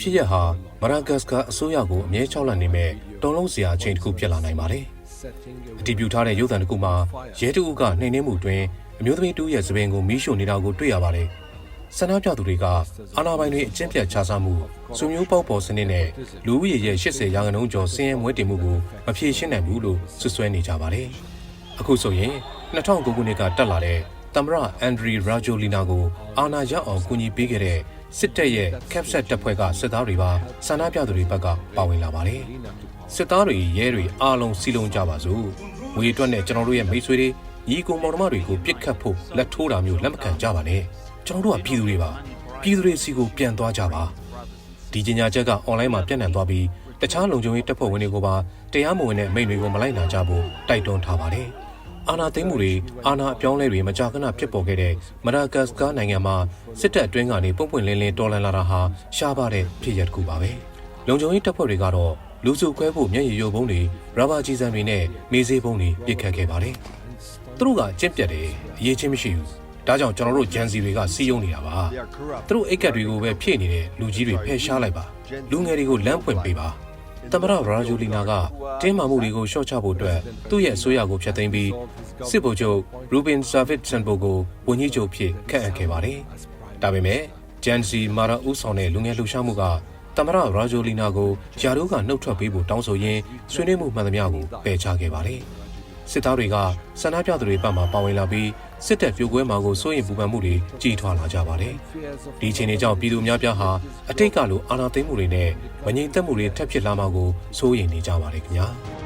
ဖြစ်ရပ်ဟာမရာဂတ်စကာအစိုးရကိုအမြဲချောက်လန့်နေမဲ့တုံးလုံးစရာအချိန်တစ်ခုဖြစ်လာနိုင်ပါတယ်။အတည်ပြုထားတဲ့ရုပ်သံတစ်ခုမှာရဲတအုပ်ကနှိမ်နှင်းမှုတွင်အမျိုးသမီးတူရဲ့သပင်ကိုမီးရှို့နေတာကိုတွေ့ရပါတယ်။ဆန္ဒပြသူတွေကအာဏာပိုင်တွေအကျင့်ပြတ်ခြားစားမှုစုမျိုးပေါက်ပေါ်စနစ်နဲ့လူဦးရေရဲ့80ရာခိုင်နှုန်းကျော်စင်းရဲမွဲတင်မှုကိုမဖြေရှင်းနိုင်ဘူးလို့ဆွဆွဲနေကြပါတယ်။အခုဆိုရင်2009ခုနှစ်ကတက်လာတဲ့သမ္မတအန်ဒရီရာဂျိုလီနာကိုအာဏာရအောင်ကူညီပေးခဲ့တဲ့ စစ်တပ်ရဲ့ကက်ပဆက်တပ်ဖွဲ့ကစစ်သားတွေပါဆန္ဒပြသူတွေဘက်ကပါဝင်လာပါတယ်။စစ်သားတွေရဲတွေအားလုံးစီလုံးကြပါစို့။ငွေအတွက်နဲ့ကျွန်တော်တို့ရဲ့မိတ်ဆွေတွေညီကိုမောင်နှမတွေကိုပြစ်ခတ်ဖို့လက်ထိုးတာမျိုးလက်မခံကြပါနဲ့။ကျွန်တော်တို့ကပြည်သူတွေပါ။ပြည်သူတွေစီကိုပြန်သွားကြပါ။ဒီကြေညာချက်ကအွန်လိုင်းမှာပြန့်နှံ့သွားပြီးတခြားလုံခြုံရေးတပ်ဖွဲ့ဝင်တွေကိုပါတရားမဝင်တဲ့အမိန့်တွေကိုမလိုက်နိုင်ကြဖို့တိုက်တွန်းထားပါတယ်။ အာဏာသိမ်းမှုတွေအာဏာအပြောင်းလဲတွေမကြာခဏဖြစ်ပေါ်ခဲ့တဲ့မဒါဂတ်စကာနိုင်ငံမှာစစ်တပ်အတွင်းကနေပုံပွင့်လင်းလင်းတော်လှန်လာတာဟာရှားပါတဲ့ဖြစ်ရပ်တစ်ခုပါပဲ။လုံခြုံရေးတပ်ဖွဲ့တွေကတော့လူစုခွဲဖို့မျက်ရည်ယိုပုံးတွေရဘာကြီးစံတွေနဲ့မေးစေးပုံးတွေပစ်ခတ်ခဲ့ပါတယ်။သူတို့ကကြက်ပြတ်တယ်အရေးချင်းမရှိဘူး။ဒါကြောင့်ကျွန်တော်တို့ဂျန်စီတွေကစီးယုံနေတာပါ။သူတို့အိတ်ကတ်တွေကိုပဲဖြည့်နေတဲ့လူကြီးတွေဖယ်ရှားလိုက်ပါ။လူငယ်တွေကိုလမ်းဖွင့်ပေးပါ။ သမ္မတရာဂျူလီနာကတင်းမာမှုတွေကိုရှော့ချဖို့အတွက်သူ့ရဲ့အစိုးရကိုဖျက်သိမ်းပြီးစစ်ဗိုလ်ချုပ်ရူဘင်ဆာဗစ်ဆန်ဘိုကိုဝန်ကြီးချုပ်ဖြစ်ခန့်အပ်ခဲ့ပါတယ်။ဒါပေမဲ့ဂျန်စီမာရာဦးဆောင်တဲ့လူငယ်လှူရှားမှုကသမ္မတရာဂျူလီနာကိုယာတို့ကနှုတ်ထွက်ပေးဖို့တောင်းဆိုရင်းဆွေးနွေးမှုမှန်သမျှကိုပယ်ချခဲ့ပါတယ်။ စစ်သားတွေကဆန္ဒပြသူတွေဘက်မှပါဝင်လာပြီးစစ်တပ်ပြိုကွဲမှာကိုစိုးရိမ်ပူပန်မှုတွေကြီးထွားလာကြပါတယ်။ဒီအချိန်တွေကြောင့်ပြည်သူများပြားဟာအတိတ်ကလိုအာဏာသိမ်းမှုတွေနဲ့မငြိမ်သက်မှုတွေထပ်ဖြစ်လာမှာကိုစိုးရိမ်နေကြပါတယ်ခင်ဗျာ။